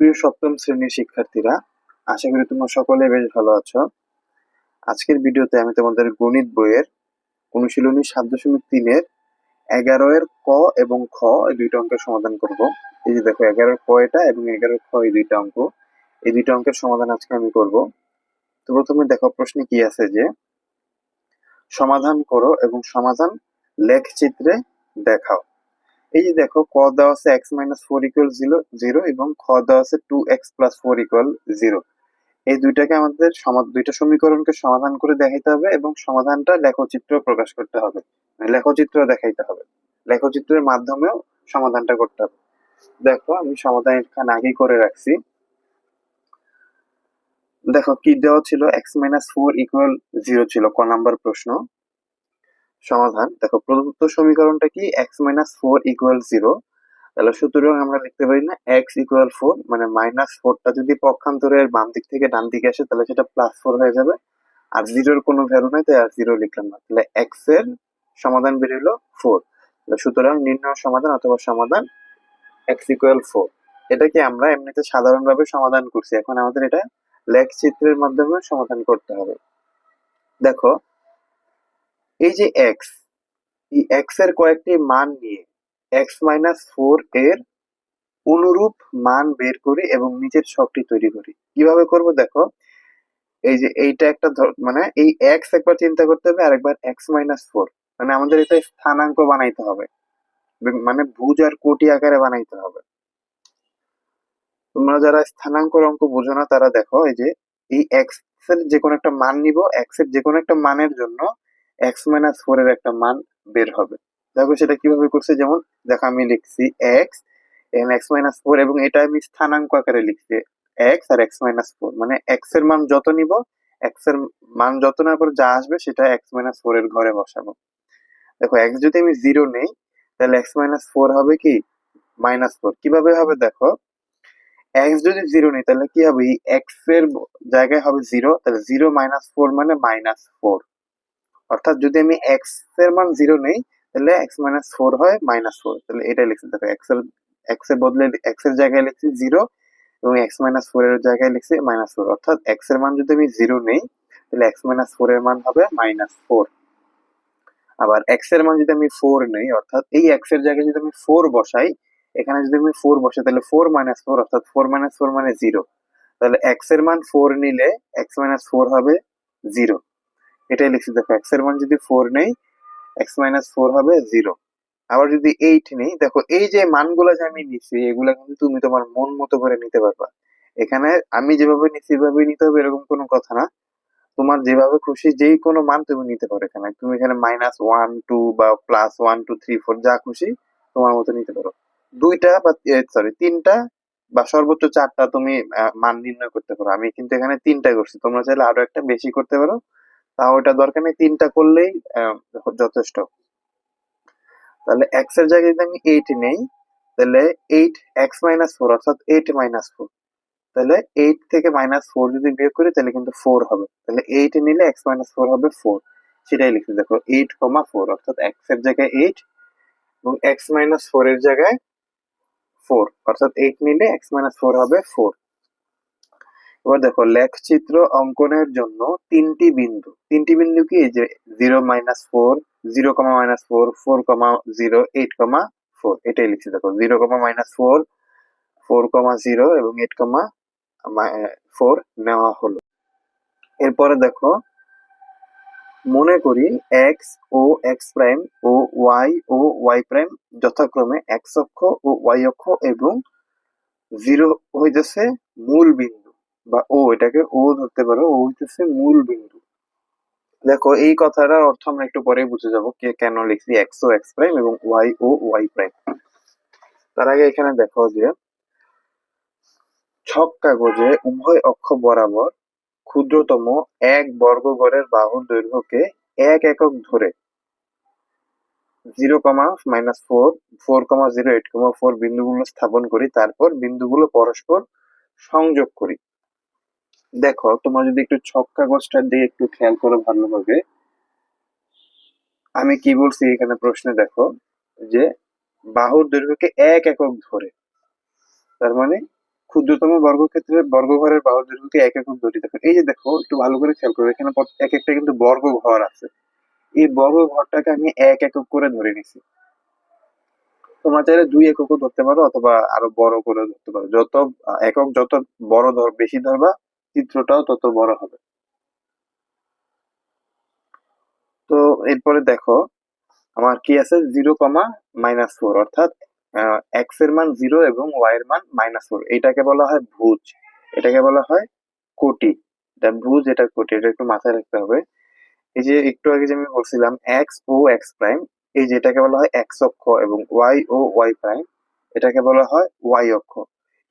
সুপ্রিয় সপ্তম শ্রেণির শিক্ষার্থীরা, আশা করি তোমরা সকলে বেশ ভালো আছো। আজকের ভিডিওতে আমি তোমাদের গণিত বইয়ের অনুশীলনী সাত দশমিক তিনের এগারো এর ক এবং খ এই দুইটা অঙ্কের সমাধান করব। এই যে দেখো এগারোর ক এটা এবং এগারোর খ এই দুইটা অঙ্ক। এই দুইটা অঙ্কের সমাধান আজকে আমি করব। তো প্রথমে দেখো, প্রশ্নে কি আছে যে, সমাধান করো এবং সমাধান লেখ চিত্রে দেখাও। এই যে দেখো, ক দেওয়া আছে x minus four equal zero zero এবং খ দেওয়া আছে two x plus four equal zero এই দুইটাকে আমাদের দুইটা সমীকরণকে সমাধান করে দেখাইতে হবে এবং সমাধানটা লেখচিত্র প্রকাশ করতে হবে। মানে লেখচিত্র দেখাইতে হবে। লেখচিত্রের মাধ্যমেও সমাধানটা করতে হবে। দেখো, আমি সমাধান এখানে আগেই করে রাখছি। দেখো, কি দেওয়া ছিল? X minus four equal zero ছিল, ক নাম্বার প্রশ্ন। সমাধান। দেখো, প্রদত্ত সমীকরণটা কি? X minus four equal zero তাহলে সুতরাং আমরা লিখতে পারি না এক্স ইকুয়াল ফোর মানে মাইনাস ফোরটা যদি পক্ষান্তরের বাম দিক থেকে ডান দিকে আসে, তাহলে সেটা প্লাস ফোর হয়ে যাবে। আর জিরোর কোনো ভ্যালু নাই, তাই আর জিরো লিখলাম না। তাহলে এক্সের সমাধান বেরোলো ফোর সুতরাং নির্ণয় সমাধান অথবা সমাধান এক্স ইকুয়াল ফোর এটাকে আমরা এমনিতে সাধারণভাবে সমাধান করছি। এখন আমাদের এটা লেখ চিত্রের মাধ্যমে সমাধান করতে হবে। দেখো এই যে এক্স এই এক্সের কয়েকটি মান নিয়ে এক্স মাইনাস ফোর এর অনুরূপ মান বের করি এবং নিজের ছকটি তৈরি করি। কীভাবে করব দেখো? এই যে এইটা একটা মানে এই এক্স একবার চিন্তা করতে হবে আর একবার এক্স মাইনাস ফোর মানে আমাদের এটা স্থানাঙ্ক বানাইতে হবে। মানে ভুজ আর কোটি আকারে বানাইতে হবে। তোমরা যারা স্থানাঙ্ক অঙ্ক বোঝো না, তারা দেখো, এই যে এই এক্সের যে কোনো একটা মান নিব এক্সের যে কোনো একটা মানের জন্য এক্স মাইনাস ফোর এর একটা মান বের হবে। দেখো সেটা কীভাবে করছে যেমন, দেখো আমি লিখছি এক্স এখানে এক্স মাইনাস ফোর এবং এটা আমি স্থানাঙ্ক আকারে লিখছি এক্স আর এক্স মাইনাস ফোর মানে এক্সের মান যত নিব এক্সের মান যত নেওয়ার পর যা আসবে সেটা এক্স মাইনাস ফোর এর ঘরে বসাবো। দেখো এক্স যদি আমি জিরো নেই, তাহলে এক্স মাইনাস ফোর হবে কি? মাইনাস ফোর কীভাবে হবে দেখো? এক্স যদি জিরো নেই, তাহলে কি হবে? এক্সের জায়গায় হবে জিরো তাহলে জিরো মাইনাস ফোর মানে মাইনাস ফোর অর্থাৎ যদি আমি এক্সের মান জিরো নেই, তাহলে এক্স মাইনাস ফোর হয় মাইনাস ফোর তাহলে এটাই লিখছি। দেখো এক্সের এক্সের বদলে এক্সের জায়গায় লিখছি জিরো এবং এক্স মাইনাস ফোর এর জায়গায় লিখছি মাইনাস ফোর অর্থাৎ এক্সের মান যদি আমি জিরো নেই, তাহলে এক্স মাইনাস ফোর এর মান হবে মাইনাস ফোর আবার এক্সের মান যদি আমি ফোর নেই, অর্থাৎ এই এক্সের জায়গায় যদি আমি ফোর বসাই, এখানে যদি আমি ফোর বসাই, তাহলে ফোর মাইনাস ফোর অর্থাৎ ফোর মাইনাস ফোর মানে জিরো তাহলে এক্সের মান ফোর নিলে এক্স মাইনাস ফোর হবে জিরো এটাই লিখছি, দেখো এক্সের মান যদি ফোর নেই এক্স মাইনাস ফোর হবে জিরো আবার যদি এইট নেই, দেখো, এই যে মানগুলো যে আমি নিচ্ছি এগুলা কিন্তু তুমি তোমার মন মতো করে নিতে পারবা। এখানে আমি যেভাবে নিচ্ছি এভাবে নিতে হবে, এরকম কোনো কথা না। তোমার যেভাবে খুশি, যেই কোনো মান তুমি নিতে পারো এখানে। তুমি এখানে মাইনাস ওয়ান টু বা plus one two three four যা খুশি তোমার মতো নিতে পারো। দুইটা বা সরি তিনটা বা সর্বোচ্চ চারটা তুমি মান নির্ণয় করতে পারো। আমি কিন্তু এখানে তিনটা করছি। তোমরা চাইলে আরও একটা বেশি করতে পারো। তাও ওটা দরকার নেই, তিনটা করলেই যথেষ্ট। তাহলে এক্সের জায়গায় যদি আমি এইট নেই, তাহলে এইট এক্স মাইনাস ফোর অর্থাৎ এইট মাইনাস ফোর তাহলে এইট থেকে মাইনাস ফোর যদি বিয়োগ করি, তাহলে কিন্তু ফোর হবে। তাহলে এইট নিলে এক্স মাইনাস ফোর হবে ফোর সেটাই লিখছি, দেখো এইট কমা ফোর অর্থাৎ এক্সের জায়গায় এইট এবং এক্স মাইনাস ফোর এর জায়গায় ফোর অর্থাৎ এইট নিলে এক্স মাইনাস ফোর হবে ফোর এবার দেখো লেখ চিত্র অঙ্কনের জন্য তিনটি বিন্দু। তিনটি বিন্দু কি? যে zero minus four zero comma minus four four comma zero eight comma four এটাই লিখছি দেখো। Zero comma minus four four comma zero এবং এইট কমা ফোর নেওয়া হলো। এরপরে দেখো, মনে করি এক্স ও এক্স প্রাইম ও ওয়াই ও ওয়াই প্রাইম যথাক্রমে এক্স অক্ষ ও ওয়াই অক্ষ এবং জিরো হইতেছে মূল বিন্দু। বা ও এটাকে ও ধরতে পারো, ও হইতেছে মূল বিন্দু। দেখো, এই কথাটার অর্থ আমরা একটু পরে বুঝে যাব কে কেন লিখছি এক্স ও এক্স প্রাইম এবং ওয়াই ও ওয়াই প্রাইম তার আগে এখানে দেখো যে, ছক কাগজে উভয় অক্ষ বরাবর ক্ষুদ্রতম এক বর্গগড়ের বাহুর দৈর্ঘ্যকে এক একক ধরে zero comma minus four four comma zero eight comma four বিন্দুগুলো স্থাপন করি, তারপর বিন্দুগুলো পরস্পর সংযোগ করি। দেখো, তোমরা যদি একটু ছক কাগজটার দিকে একটু খেয়াল করো ভালোভাবে। আমি কি বলছি এখানে প্রশ্নে দেখো, যে বাহুর দৈর্ঘ্যকে এক একক ধরে। তার মানে ক্ষুদ্রতম বর্গক্ষেত্রের বর্গঘরের বাহুর দৈর্ঘ্যকে এক একক ধরি। দেখো, এই যে দেখো, একটু ভালো করে খেয়াল করো, এখানে এক একটা কিন্তু বর্গ ঘর আছে। এই বর্গ ঘরটাকে আমি এক একক করে ধরে নিছি। তোমরা চাইলে দুই এককও ধরতে পারো অথবা আরও বড় করে ধরতে পারো। যত একক যত বড় ধর বেশি ধরবা চিত্রটাও তত বড় হবে। তো এরপরে দেখো, আমার কি আছে? জিরো কমা মাইনাস ফোর, অর্থাৎ এক্সের মান জিরো এবং ওয়াই এর মান মাইনাস ফোর। এটাকে বলা হয় ভুজ। এটাকে বলা হয় কোটি। ভুজ, এটা কোটি, এটা একটু মাথায় রাখতে হবে। এই যে একটু আগে যে আমি বলছিলাম এক্স ও এক্স প্রাইম এই যেটাকে বলা হয় এক্স অক্ষ এবং ওয়াই ও ওয়াই প্রাইম এটাকে বলা হয় ওয়াই অক্ষ।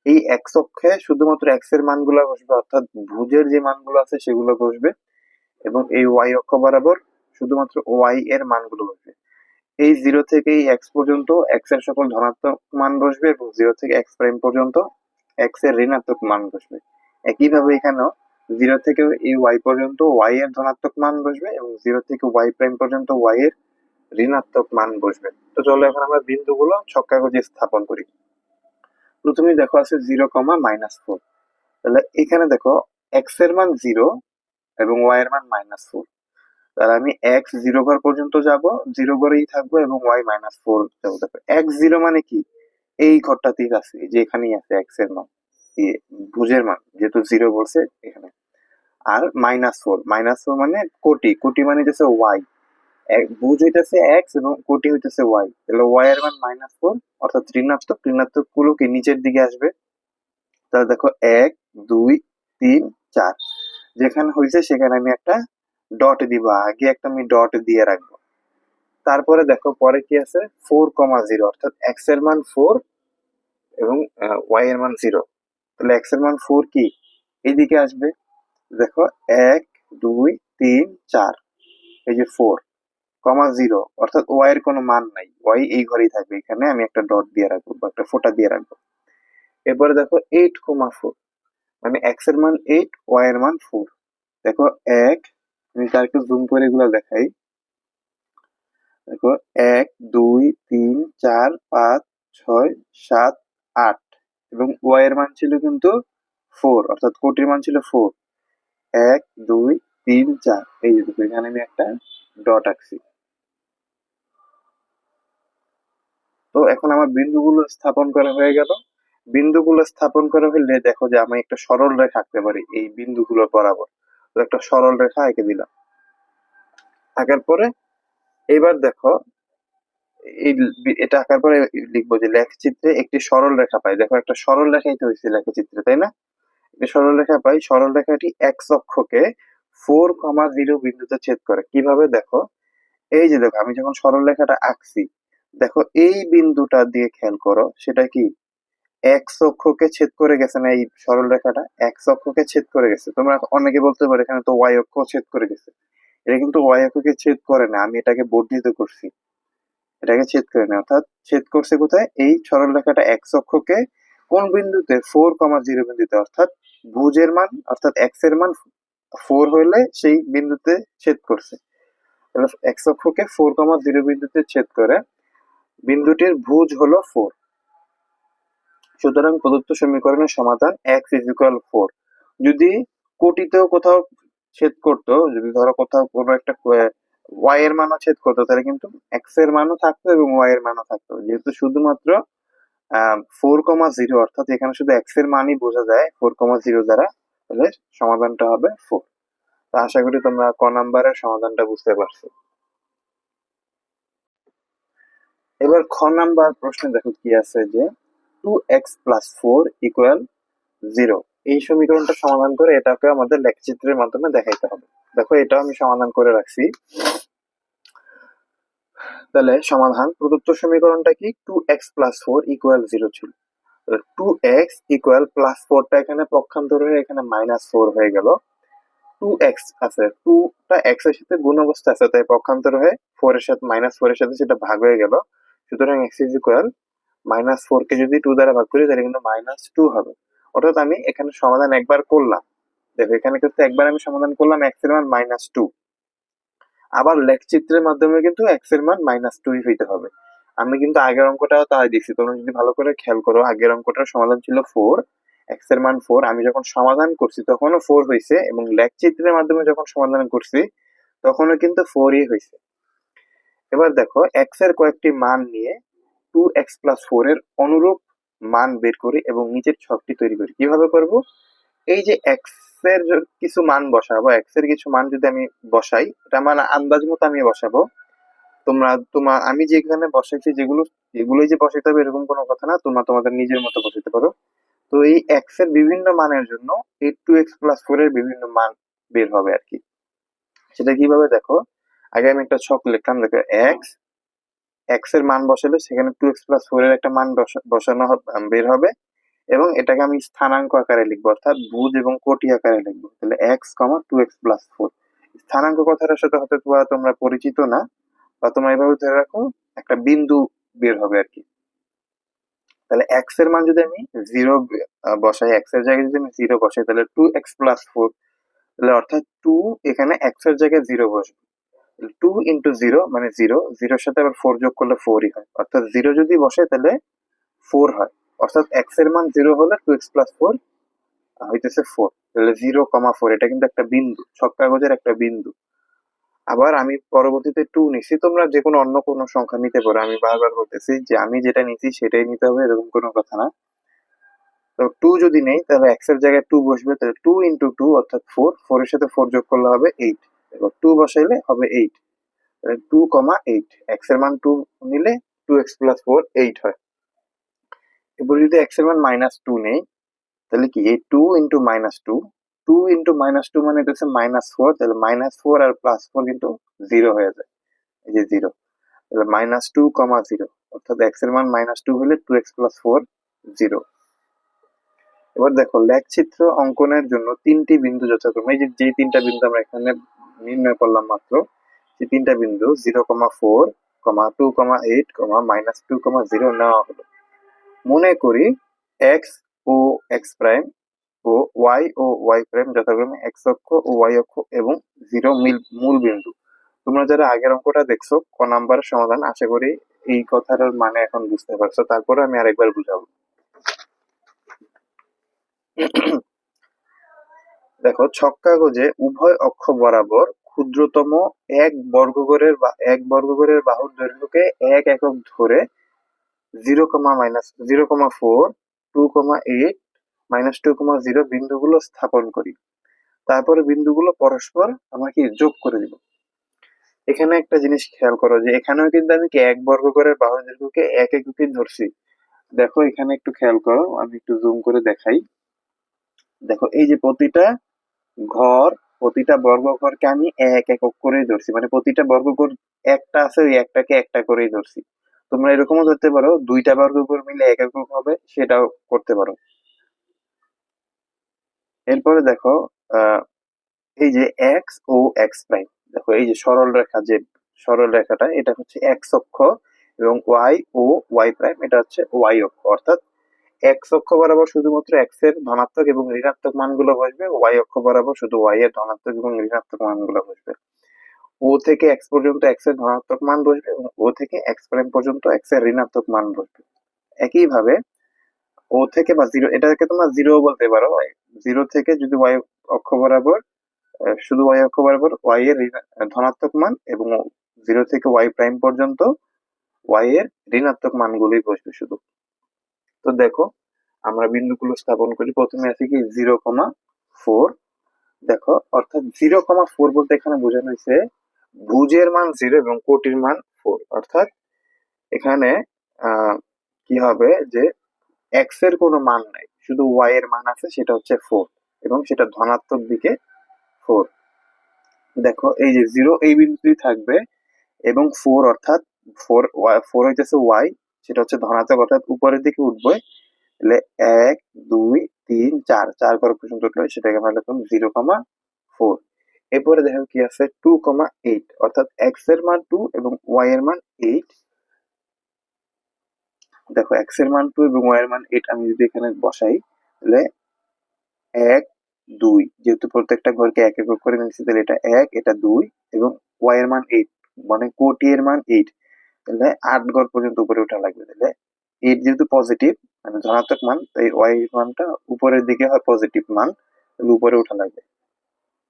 এই এক্স অক্ষে শুধুমাত্র এক্সের মানগুলো বসবে, অর্থাৎ ভুজের যে মানগুলো আছে সেগুলো বসবে এবং এই ওয়াই অক্ষ বরাবর শুধুমাত্র ওয়াই এর মানগুলো বসবে। এই জিরো থেকে এই এক্স পর্যন্ত এক্সের সকল ধনাত্মক মান বসবে এবং জিরো থেকে এক্স প্রাইম পর্যন্ত এক্সের ঋণাত্মক মান বসবে। একইভাবে এখানেও জিরো থেকে এই ওয়াই পর্যন্ত ওয়াই এর ধনাত্মক মান বসবে এবং জিরো থেকে ওয়াই প্রাইম পর্যন্ত ওয়াই এর ঋণাত্মক মান বসবে। তো চলো এখন আমরা বিন্দুগুলো ছক কাগজে স্থাপন করি। প্রথমে দেখো আছে জিরো কমা মাইনাস ফোর তাহলে এখানে দেখো এক্সের মান জিরো এবং ওয়াই এর মান মাইনাস ফোর তাহলে আমি এক্স জিরো ঘর পর্যন্ত যাব জিরো ঘরেই থাকব এবং ওয়াই মাইনাস ফোর যাব। দেখো এক্স জিরো মানে কি? এই ঘরটাতেই আছে যে এখানেই আছে এক্সের মান। ভুজের মান, যেহেতু জিরো বলছে এখানে। আর মাইনাস ফোর মাইনাস ফোর মানে কোটি কোটি মানে হইতেছে ওয়াই ভুজ হইতেছে এক্স এবং কোটি হইতেছে ওয়াই তাহলে ওয়াই এর মান মাইনাস ফোর অর্থাৎ ঋণাত্মক ঋণাত্মকগুলো কি নিচের দিকে আসবে। তাহলে দেখো এক, দুই, তিন, চার। যেখানে হয়েছে সেখানে আমি একটা ডট দিব, আগে একটা আমি ডট দিয়ে রাখব। তারপরে দেখো, পরে কি আছে? ফোর কমা জিরো অর্থাৎ এক্সের মান ফোর এবং ওয়াই এর মান জিরো তাহলে এক্সের মান ফোর কি? এইদিকে আসবে। দেখো, এক, দুই, তিন, চার। এই যে ফোর কমা জিরো, অর্থাৎ ওয়াই এর কোনো মান নাই। ওয়াই এই ঘরেই থাকবে, এখানে আমি একটা ডট দিয়ে রাখব বা একটা ফোটা দিয়ে রাখব। এরপরে দেখো এইট কমা ফোর মানে এক্সের মান এইট ওয়াই এর মান ফোর দেখো এক, আমি তার একটু জুম করে এগুলো দেখাই। দেখো এক, দুই, তিন, চার, পাঁচ, ছয়, সাত, আট। এবং ওয়াই এর মান ছিল কিন্তু ফোর অর্থাৎ কোটির মান ছিল ফোর এক, দুই, তিন, চার। এই যে এখানে আমি একটা ডট আঁকছি। তো এখন আমার বিন্দুগুলো স্থাপন করা হয়ে গেল। বিন্দুগুলো স্থাপন করা হলে দেখো যে আমি একটা সরল রেখা আঁকতে পারি এই বিন্দুগুলো বরাবর। তো একটা সরল রেখা এঁকে দিলাম। আঁকার পরে এবার দেখো, এই এটা আঁকার পরে লিখব যে লেখচিত্রে একটি সরল রেখা পাই। দেখো একটা সরল রেখাই তো হয়েছে লেখচিত্রে, তাই না? সরল রেখা পাই, সরল রেখাটি এক্স অক্ষকে ফোর কমা জিরো বিন্দুতে ছেদ করে। কীভাবে? দেখো, এই যে দেখো, আমি যখন সরল রেখাটা আঁকছি দেখো, এই বিন্দুটা দিয়ে খেয়াল করো, সেটা কি? এক্স অক্ষকে ছেদ করে গেছে না এই সরল রেখাটা? এক্স অক্ষকে ছেদ করে গেছে। তোমরা অনেকে বলতে পারো এখানে তো ওয়াই অক্ষ ছেদ করে গেছে। এটা কিন্তু ওয়াই অক্ষকে ছেদ করে না, আমি এটাকে বর্ধিত করছি। এটাকে ছেদ করে না, অর্থাৎ ছেদ করছে কোথায়? এই সরল রেখাটা এক্স অক্ষকে কোন বিন্দুতে? ফোর কমা জিরো বিন্দুতে, অর্থাৎ ভুজের মান, অর্থাৎ এক্সের মান ফোর হইলে সেই বিন্দুতে ছেদ করছে। এক্স অক্ষকে ফোর কমা জিরো বিন্দুতে ছেদ করে বিন্দুটির ভুজ হলো ফোর সুতরাং প্রদত্ত সমীকরণের সমাধান এক্স ইজ ইকুয়াল ফোর যদি কোটিতেও কোথাও ছেদ করতো, যদি ধরো কোথাও কোনো একটা ওয়াই এর মানও ছেদ করতো, তাহলে কিন্তু এক্সের মানও থাকতো এবং ওয়াই এর মানও থাকতো। যেহেতু শুধুমাত্র ফোর কমা জিরো অর্থাৎ এখানে শুধু এক্সের মানই বোঝা যায় ফোর কমা জিরো দ্বারা, তাহলে সমাধানটা হবে ফোর তো আশা করি তোমরা ক নাম্বারের সমাধানটা বুঝতে পারছ। এবার খ নাম্বার প্রশ্নে দেখো কি আছে যে two x plus four equal zero এই সমীকরণটা সমাধান করে এটাকে আমাদের লেখচিত্রের মাধ্যমে দেখাইতে হবে। দেখো এটাও আমি সমাধান করে রাখছি। তাহলে সমাধান, প্রদত্ত সমীকরণটা কি? Two x plus four equal zero ছিল। টু এক্স ইকুয়াল প্লাস ফোরটা এখানে পক্ষান্তর হয়ে এখানে মাইনাস ফোর হয়ে গেল। টু এক্স আছে টুটা এক্সের সাথে গুণ অবস্থা আছে, তাই পক্ষান্তর হয়ে ফোর এর সাথে মাইনাস ফোর এর সাথে সেটা ভাগ হয়ে গেল। সুতরাং x is equal minus four কে যদি টু দ্বারা ভাগ করি, তাহলে কিন্তু মাইনাস টু হবে। অর্থাৎ আমি এখানে সমাধান একবার করলাম। দেখো, এখানে কিন্তু একবার আমি সমাধান করলাম এক্সের মান মাইনাস টু আবার লেখচিত্রের মাধ্যমে কিন্তু এক্সের মান মাইনাস টুই হইতে হবে। আমি কিন্তু আগের অঙ্কটাও তাই দেখছি। তোমরা যদি ভালো করে খেয়াল করো, আগের অঙ্কটার সমাধান ছিল ফোর এক্সের মান ফোর আমি যখন সমাধান করছি, তখনও ফোর হয়েছে এবং লেখ চিত্রের মাধ্যমে যখন সমাধান করছি, তখনও কিন্তু ফোরই হয়েছে এবার দেখো এক্সের কয়েকটি মান নিয়ে টু এক্স প্লাস ফোর এর অনুরূপ মান বের করি এবং নিচের ছকটি তৈরি করি। কীভাবে করব? এই যে এক্সের কিছু মান বসাবো এক্সের কিছু মান যদি আমি বসাই, এটা মানে আন্দাজ মতো আমি বসাবো। তোমরা তোমার আমি যেখানে বসাইছি যেগুলো এগুলোই যে বসাইতে হবে এরকম কোনো কথা না, তোমরা তোমাদের নিজের মতো বসাইতে পারো। তো এই এক্সের বিভিন্ন মানের জন্য এই টু এক্স প্লাস ফোর এর বিভিন্ন মান বের হবে আর কি। সেটা কীভাবে দেখো? আগে আমি একটা ছক লিখলাম দেখো এক্স এক্সের মান বসালে সেখানে টু এক্স প্লাস ফোর এর একটা মান বসা- বসানো বের হবে এবং এটাকে আমি স্থানাঙ্ক আকারে লিখব, অর্থাৎ ভুজ এবং কোটি আকারে লিখব। তাহলে x comma two x plus four স্থানাঙ্ক কথাটার সাথে হয়তো তোমরা পরিচিত না, বা তোমরা এভাবে ধরে রাখো, একটা বিন্দু বের হবে আর কি। তাহলে এক্সের মান যদি আমি জিরো বসাই এক্সের জায়গায় যদি আমি জিরো বসাই, তাহলে টু এক্স প্লাস ফোর তাহলে অর্থাৎ টু এখানে এক্সের জায়গায় জিরো বসবে। টু ইন্টু জিরো মানে জিরো জিরোর সাথে আবার ফোর যোগ করলে ফোরই হয়। অর্থাৎ জিরো যদি বসে, তাহলে ফোর হয়। অর্থাৎ এক্সের মান জিরো হলে টু এক্স প্লাস ফোর হইতেছে ফোর তাহলে জিরো কমা ফোর এটা কিন্তু একটা বিন্দু, ছক কাগজের একটা বিন্দু। আবার আমি পরবর্তীতে টু নিছি, তোমরা যে কোনো অন্য কোনো সংখ্যা নিতে পারো। আমি বারবার বলতেছি যে আমি যেটা নিছি, সেটাই নিতে হবে, এরকম কোনো কথা না। তো টু যদি নেই, তাহলে এক্সের জায়গায় টু বসবে, তাহলে টু ইন্টু টু অর্থাৎ ফোর ফোর এর সাথে ফোর যোগ করলে হবে এইট এবার টু বসাইলে হবে এইট টু কমা এইট এক্সের মান টু নিলে two x plus four eight হয়। এবার যদি এক্সের মান মাইনাস টু নেই, তাহলে কি? এই two into minus two two into minus two মানে হচ্ছে মাইনাস ফোর তাহলে মাইনাস ফোর আর প্লাস ফোর কিন্তু জিরো হয়ে যায়। এই যে জিরো তাহলে মাইনাস টু কমা জিরো অর্থাৎ এক্সের মান মাইনাস টু হলে two x plus four zero এবার দেখো লেখ চিত্র অঙ্কনের জন্য তিনটি বিন্দু যথাক্রমে। এই যে তিনটা বিন্দু আমরা এখানে নির্ণয় করলাম মাত্র সেই তিনটা বিন্দু zero comma four comma two comma eight comma minus two comma zero নেওয়া হলো। মনে করি এক্স ও এক্স প্রাইম ও ওয়াই ও ওয়াই প্রাইম যথাক্রমে এক্স অক্ষ ও ওয়াই অক্ষ এবং জিরো মিল মূল বিন্দু। তোমরা যারা আগের অঙ্কটা দেখছ, ক নাম্বারের সমাধান আশা করি এই কথাটার মানে এখন বুঝতে পারছ। তারপরে আমি আরেকবার বুঝাবো। দেখো, ছক কাগজে উভয় অক্ষ বরাবর ক্ষুদ্রতম এক বর্গগড়ের বা, এক বর্গগড়ের বাহুর দৈর্ঘ্যকে এক একক ধরে zero comma minus, zero comma four, two comma eight, minus two comma zero বিন্দুগুলো স্থাপন করি। তারপরে বিন্দুগুলো পরস্পর আমরা কি যোগ করে দিব। এখানে একটা জিনিস খেয়াল করো যে এখানেও কিন্তু আমি কি এক বর্গ করে বাহুর দৈর্ঘ্যকে এক এককে ধরছি। দেখো, এখানে একটু খেয়াল করো, আমি একটু জুম করে দেখাই। দেখো, এই যে প্রতিটা ঘর, প্রতিটা বর্গঘরকে আমি এক একক করেই ধরছি। মানে প্রতিটা বর্গঘর একটা আছে, ওই একটাকে একটা করেই ধরছি। তোমরা এরকমও ধরতে পারো, দুইটা বর্গঘর মিলে এক একক হবে, সেটাও করতে পারো। এরপরে দেখো এই যে এক্স ও এক্স প্রাইম দেখো, এই যে সরল রেখা যে সরল রেখাটা, এটা হচ্ছে এক্স অক্ষ এবং ওয়াই ও ওয়াই প্রাইম এটা হচ্ছে ওয়াই অক্ষ। অর্থাৎ এক্স অক্ষ বরাবর শুধুমাত্র এক্সের ধনাত্মক এবং ঋণাত্মক মানগুলো বসবে ওয়াই অক্ষ বরাবর শুধু ওয়াই এর ধনাত্মক এবং ঋণাত্মক মানগুলো বসবে। ও থেকে এক্স পর্যন্ত এক্সের ধনাত্মক মান বসবে এবং ও থেকে এক্স প্রাইম পর্যন্ত এক্সের ঋণাত্মক মান বসবে। একইভাবে ও থেকে বা জিরো এটাকে তোমরা জিরো বলতে পারো জিরো থেকে যদি ওয়াই অক্ষ বরাবর শুধু ওয়াই অক্ষ বরাবর ওয়াই এর ধনাত্মক মান এবং জিরো থেকে ওয়াই প্রাইম পর্যন্ত ওয়াই এর ঋণাত্মক মানগুলোই বসবে শুধু। তো দেখো, আমরা বিন্দুগুলো স্থাপন করি। প্রথমে আছে কি? Zero comma four. দেখো, অর্থাৎ জিরো কমা ফোর বলতে এখানে বোঝানো হয়েছে ভুজের মান জিরো এবং কোটির মান ফোর। অর্থাৎ এখানে কি হবে যে এক্সের কোনো মান নাই, শুধু ওয়াই এর মান আছে, সেটা হচ্ছে ফোর এবং সেটা ধনাত্মক দিকে ফোর দেখো, এই যে জিরো এই বিন্দুতেই থাকবে এবং ফোর অর্থাৎ ফোর ফোর হইতেছে ওয়াই সেটা হচ্ছে ধনাত্মক অর্থাৎ উপরের দিকে উঠবে। তাহলে এক, দুই, তিন, চার চার ঘর পর্যন্ত উঠলে সেটাকে আমরা লিখলাম জিরো কমা ফোর এরপরে দেখো কি আছে? টু কমা এইট অর্থাৎ এক্সের মান টু এবং ওয়াই এর মান এইট দেখো এক্সের মান টু এবং ওয়াই এর মান এইট আমি যদি এখানে বসাই, তাহলে এক, দুই, যেহেতু প্রত্যেকটা ঘরকে এক একক করে নিচ্ছি তাহলে এটা এক, এটা দুই এবং ওয়াই এর মান এইট মানে কোটি এর মান এইট তাহলে আট ঘর পর্যন্ত উপরে ওঠা লাগবে তাহলে এইট যেহেতু পজিটিভ মানে ধনাত্মক মান তো এই ওয়াই মানটা উপরের দিকে হয় পজিটিভ মান, তাহলে উপরে উঠা লাগবে।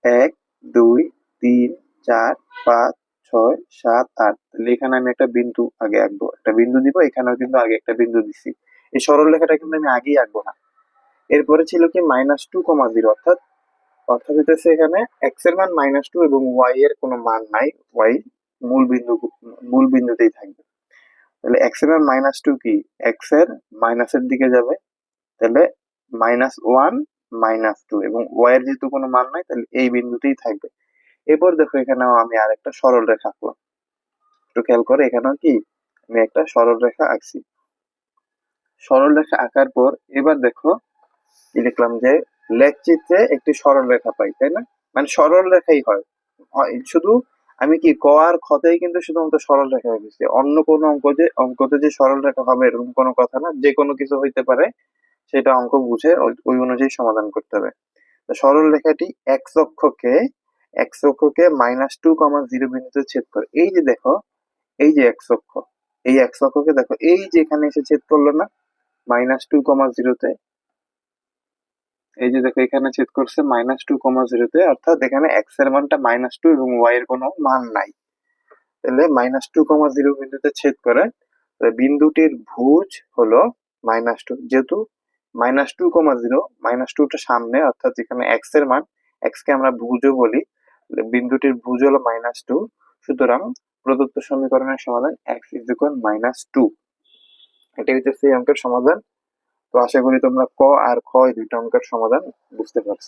এক, দুই, তিন, চার, পাঁচ, ছয়, সাত, আট। তাহলে এখানে আমি একটা বিন্দু আগে আঁকবো। একটা বিন্দু দিব, এখানেও কিন্তু আগে একটা বিন্দু দিছি। এই সরল রেখাটা কিন্তু আমি আগেই আঁকবো না। এরপরে ছিল কি মাইনাস টু কমা জিরো অর্থাৎ অর্থাৎ এখানে এক্সের মান মাইনাস টু এবং ওয়াই এর কোনো মান নাই ওয়াই মূল বিন্দু মূল বিন্দুতেই থাকবে। তাহলে এক্সের মাইনাস টু কি? এক্সের মাইনাসের দিকে যাবে। তাহলে মাইনাস ওয়ান মাইনাস টু এবং ওয়াই এর যেহেতু কোনো মান নাই তাহলে এই বিন্দুতেই থাকবে। এরপর দেখো এখানেও আমি আর একটা সরল রেখা আঁকলাম। একটু খেয়াল করে এখানেও কি? আমি একটা সরল রেখা আঁকছি। সরল রেখা আঁকার পর এবার দেখো কি লিখলাম যে লেখ চিত্রে একটি সরল রেখা পাই তাই না? মানে সরল রেখাই হয়, শুধু আমি কি ক আর খতেই কিন্তু শুধুমাত্র সরল রেখা হয়েছে অন্য কোনো অঙ্ক যে, অঙ্কতে যে সরল রেখা হবে এরকম কোনো কথা না, যে কোনো কিছু হইতে পারে, সেটা অঙ্ক বুঝে ওই- অনুযায়ী সমাধান করতে হবে। সরল রেখাটি এক্স অক্ষকে এক্স অক্ষকে মাইনাস টু কমা জিরো বিন্দুতে ছেদ করে। এই যে দেখো, এই যে এক্স অক্ষ, এই এক্স অক্ষকে দেখো, এই যে এখানে এসে ছেদ করল না মাইনাস টু কমা জিরোতে এই যে দেখো, এখানে ছেদ করছে মাইনাস টু কমা জিরোতে অর্থাৎ এখানে এক্সের মানটা মাইনাস টু এবং ওয়াই এর কোনো মান নাই। তাহলে মাইনাস টু কমা জিরো বিন্দুতে ছেদ করে বিন্দুটির ভুজ হলো মাইনাস টু যেহেতু minus two comma zero minus টুটা সামনে, অর্থাৎ এখানে এক্সের মান এক্স কে আমরা ভুজও বলি বিন্দুটির ভুজ হলো মাইনাস টু সুতরাং প্রদত্ত সমীকরণের সমাধান এক্স ইজ মাইনাস টু এটাই হচ্ছে সেই অঙ্কের সমাধান। তো আশা করি তোমরা ক আর খ এই দুইটা অঙ্কের সমাধান বুঝতে পারছ।